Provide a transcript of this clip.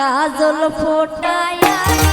কাজল ফোটায়